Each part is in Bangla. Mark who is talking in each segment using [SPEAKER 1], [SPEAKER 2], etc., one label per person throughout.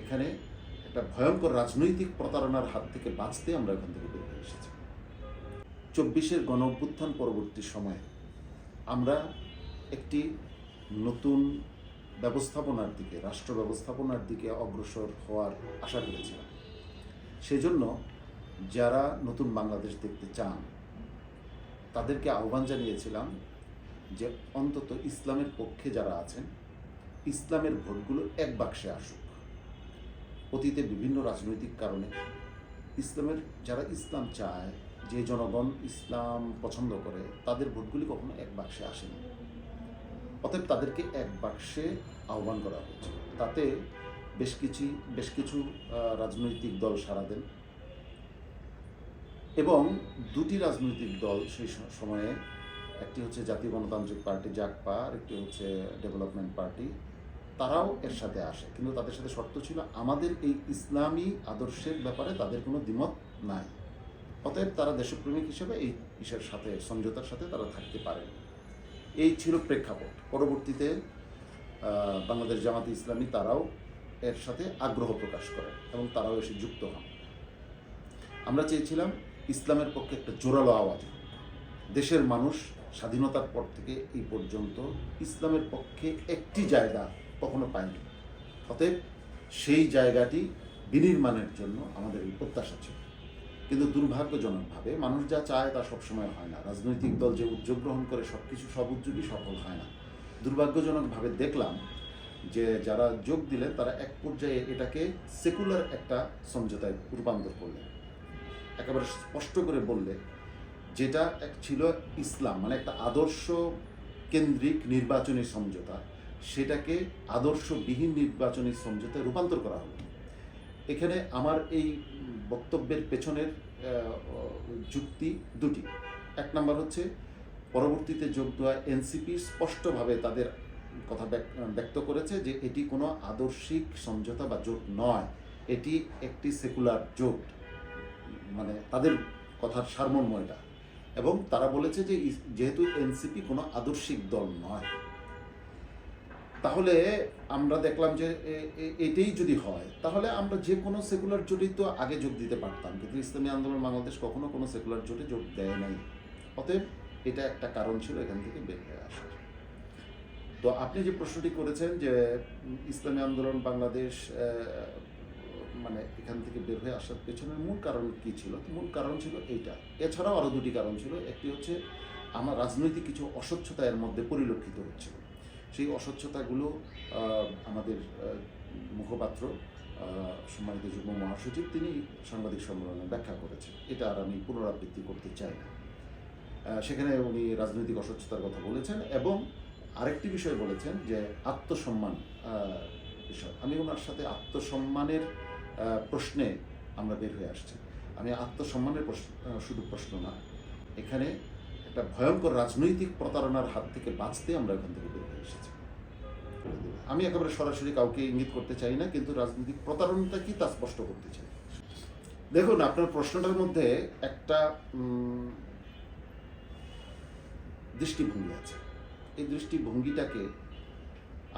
[SPEAKER 1] এখানে একটা ভয়ঙ্কর রাজনৈতিক প্রতারণার হাত থেকে বাঁচতে আমরা এখান থেকে বের হয়ে এসেছি। চব্বিশের গণ অভ্যুত্থান পরবর্তী সময়ে আমরা একটি নতুন ব্যবস্থাপনার দিকে, রাষ্ট্র ব্যবস্থাপনার দিকে অগ্রসর হওয়ার আশা করেছিলাম। সেজন্য যারা নতুন বাংলাদেশ দেখতে চান, তাদেরকে আহ্বান জানিয়েছিলাম যে অন্তত ইসলামের পক্ষে যারা আছেন, ইসলামের ভোটগুলো এক বাক্সে আসুক। অতীতে বিভিন্ন রাজনৈতিক কারণে ইসলামের, যারা ইসলাম চায়, যে জনগণ ইসলাম পছন্দ করে, তাদের ভোটগুলি কখনো এক বাক্সে আসেনি। অতএব তাদেরকে এক বাক্সে আহ্বান করা হয়েছে। তাতে বেশ কিছু বেশ কিছু রাজনৈতিক দল সাড়া দেন এবং দুটি রাজনৈতিক দল সেই সময়ে, একটি হচ্ছে জাতীয় গণতান্ত্রিক পার্টি জাকপা আর একটি হচ্ছে ডেভেলপমেন্ট পার্টি তারাও এর সাথে আসে, কিন্তু তাদের সাথে শর্ত ছিল আমাদের এই ইসলামী আদর্শের ব্যাপারে তাদের কোনো দ্বিমত নাই। অতএব তারা দেশপ্রেমিক হিসেবে এই ইসের সাথে, সমঝোতার সাথে তারা থাকতে পারে এই ছিল প্রেক্ষাপট। পরবর্তীতে বাংলাদেশ জামাতে ইসলামী তারাও এর সাথে আগ্রহ প্রকাশ করে এবং তারাও এসে যুক্ত হন। আমরা চেয়েছিলাম ইসলামের পক্ষে একটা জোরালো আওয়াজ দেশের মানুষ স্বাধীনতার পর থেকে এই পর্যন্ত ইসলামের পক্ষে একটি জায়গা কখনো পায়নি। অতএব সেই জায়গাটি বিনির্মাণের জন্য আমাদের এই প্রত্যাশা ছিল। কিন্তু দুর্ভাগ্যজনকভাবে মানুষ যা চায় তা সবসময় হয় না। রাজনৈতিক দল যে উদ্যোগ গ্রহণ করে সব কিছু সব উদ্যোগই সফল হয় না। দুর্ভাগ্যজনকভাবে দেখলাম যে যারা যোগ দিলেন, তারা এক পর্যায়ে এটাকে সেকুলার একটা সমঝোতায় রূপান্তর করলেন। একেবারে স্পষ্ট করে বললে, যেটা এক ছিল ইসলাম মানে একটা আদর্শ কেন্দ্রিক নির্বাচনী সমঝোতা সেটাকে আদর্শবিহীন নির্বাচনী সমঝোতায় রূপান্তর করা হলো এখানে আমার এই বক্তব্যের পেছনের যুক্তি দুটি। এক নম্বর হচ্ছে, পরবর্তীতে যোগ দেওয়া এনসিপি স্পষ্টভাবে তাদের কথা ব্যক- ব্যক্ত করেছে যে এটি কোনো আদর্শিক সমঝোতা বা জোট নয়। এটি একটি সেকুলার জোট। মানে তাদের কথার সারমর্ম এটা। এবং তারা বলেছে যে যেহেতু এনসিপি কোনো আদর্শিক দল নয়। তাহলে আমরা দেখলাম যে এটাই যদি হয়, তাহলে আমরা যে কোনো সেকুলার জোটেই তো আগে যোগ দিতে পারতাম। কিন্তু ইসলামী আন্দোলন বাংলাদেশ কখনো কোনো সেকুলার জোটে যোগ দেয় নাই। অতএব এটা একটা কারণ ছিল এখান থেকে বের হয়ে আসার। তো আপনি যে প্রশ্নটি করেছেন যে ইসলামী আন্দোলন বাংলাদেশ মানে এখান থেকে বের হয়ে আসার পেছনের মূল কারণ কি ছিল? মূল কারণ ছিল এইটা। এছাড়াও আরও দুটি কারণ ছিল। একটি হচ্ছে, আমার রাজনৈতিক কিছু অস্বচ্ছতা এর মধ্যে পরিলক্ষিত হচ্ছিল। সেই অস্বচ্ছতাগুলো আমাদের মুখপাত্র সম্মানিত যুগ্ম মহাসচিব, তিনি সাংবাদিক সম্মেলনে ব্যাখ্যা করেছেন। এটা আর আমি পুনরাবৃত্তি করতে চাই না। সেখানে উনি রাজনৈতিক অস্বচ্ছতার কথা বলেছেন এবং আরেকটি বিষয় বলেছেন যে আত্মসম্মান বিষয়। আমি ওনার সাথে আত্মসম্মানের প্রশ্নে আমরা বের হয়ে আসছি। আমি আত্মসম্মানের প্রশ্ন শুধু প্রশ্ন না, এখানে একটা ভয়ঙ্কর রাজনৈতিক প্রতারণার হাত থেকে বাঁচতে আমরা এখান থেকে বের হয়ে এসেছি। আমি একেবারে সরাসরি কাউকে ইঙ্গিত করতে চাই না, কিন্তু রাজনৈতিক প্রতারণাটা কি তা স্পষ্ট করতে চাই। দেখুন, আপনার প্রশ্নটার মধ্যে একটা দৃষ্টিভঙ্গি আছে। এই দৃষ্টিভঙ্গিটাকে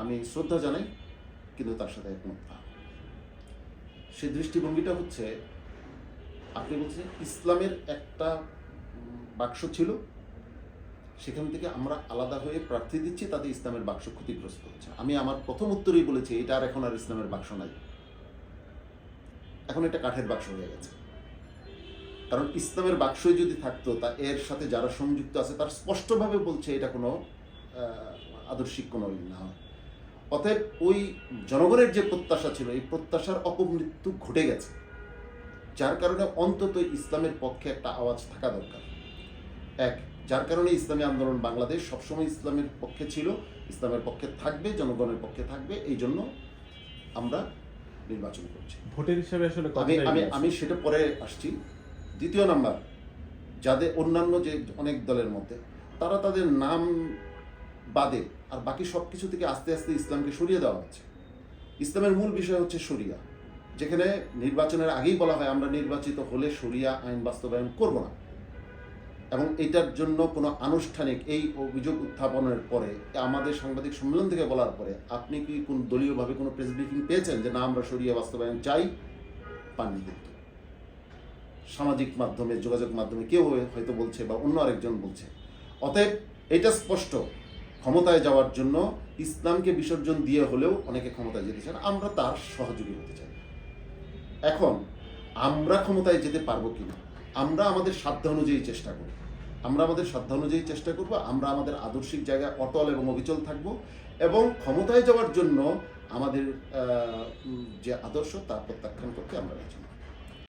[SPEAKER 1] আমি শ্রদ্ধা জানাই, কিন্তু তার সাথে একমত না। সেই দৃষ্টিভঙ্গিটা হচ্ছে, আপনি বলছেন ইসলামের একটা বাক্স ছিল সেখান থেকে আমরা আলাদা হয়ে প্রার্থী দিচ্ছি, তাতে ইসলামের বাক্স ক্ষতিগ্রস্ত হচ্ছে। আমি আমার প্রথম উত্তরেই বলেছি, এটা আর এখন আর ইসলামের বাক্স নাই। এখন এটা কাঠের বাক্স হয়ে গেছে। কারণ ইসলামের বাক্সই যদি থাকতো, তা এর সাথে যারা সংযুক্ত আছে, তার স্পষ্টভাবে বলছে এটা কোনো আদর্শিক কোনো ই না। অতএব ওই জনগণের যে প্রত্যাশা ছিল, এই প্রত্যাশার অপমৃত্যু ঘটে গেছে। যার কারণে অন্তত ইসলামের পক্ষে একটা আওয়াজ থাকা দরকার। এক যার কারণে ইসলামী আন্দোলন বাংলাদেশ সবসময় ইসলামের পক্ষে ছিল ইসলামের পক্ষে থাকবে জনগণের পক্ষে থাকবে এই জন্য আমরা নির্বাচন করছি।
[SPEAKER 2] ভোটের হিসাবে আসলে
[SPEAKER 1] আমি আমি আমি সেটা পরে আসছি। দ্বিতীয় নাম্বার যাদের অন্যান্য যে অনেক দলের মধ্যে তারা তাদের নাম বাদে আর বাকি সব কিছু থেকে আস্তে আস্তে ইসলামকে সরিয়ে দেওয়া হচ্ছে। ইসলামের মূল বিষয় হচ্ছে শরিয়া। যেখানে নির্বাচনের আগেই বলা হয় আমরা নির্বাচিত হলে শরিয়া আইন বাস্তবায়ন করব না। এবং এটার জন্য কোনো আনুষ্ঠানিক এই অভিযোগ উত্থাপনের পরে, আমাদের সাংবাদিক সম্মেলন থেকে বলার পরে, আপনি কি কোন দলীয়ভাবে কোনো প্রেস ব্রিফিং পেয়েছেন যে, না, আমরা সরিয়ে বাস্তবায়ন চাই পাননি কিন্তু। সামাজিক মাধ্যমে, যোগাযোগ মাধ্যমে কেউ হয়তো বলছে বা অন্য আরেকজন বলছে। অতএব, এটা স্পষ্ট। ক্ষমতায় যাওয়ার জন্য ইসলামকে বিসর্জন দিয়ে হলেও অনেকে ক্ষমতায় যেতে চান। আমরা তার সহযোগী হতে চাই। এখন, আমরা ক্ষমতায় যেতে পারব কিনা? আমরা আমাদের সাধ্য অনুযায়ী চেষ্টা করব আমরা আমাদের সাধ্য অনুযায়ী চেষ্টা করব, আমরা আমাদের আদর্শিক জায়গায় অটল এবং অবিচল থাকব এবং ক্ষমতায় যাওয়ার জন্য আমাদের যে আদর্শ তা প্রত্যাখ্যান করতে আমরা রাজি।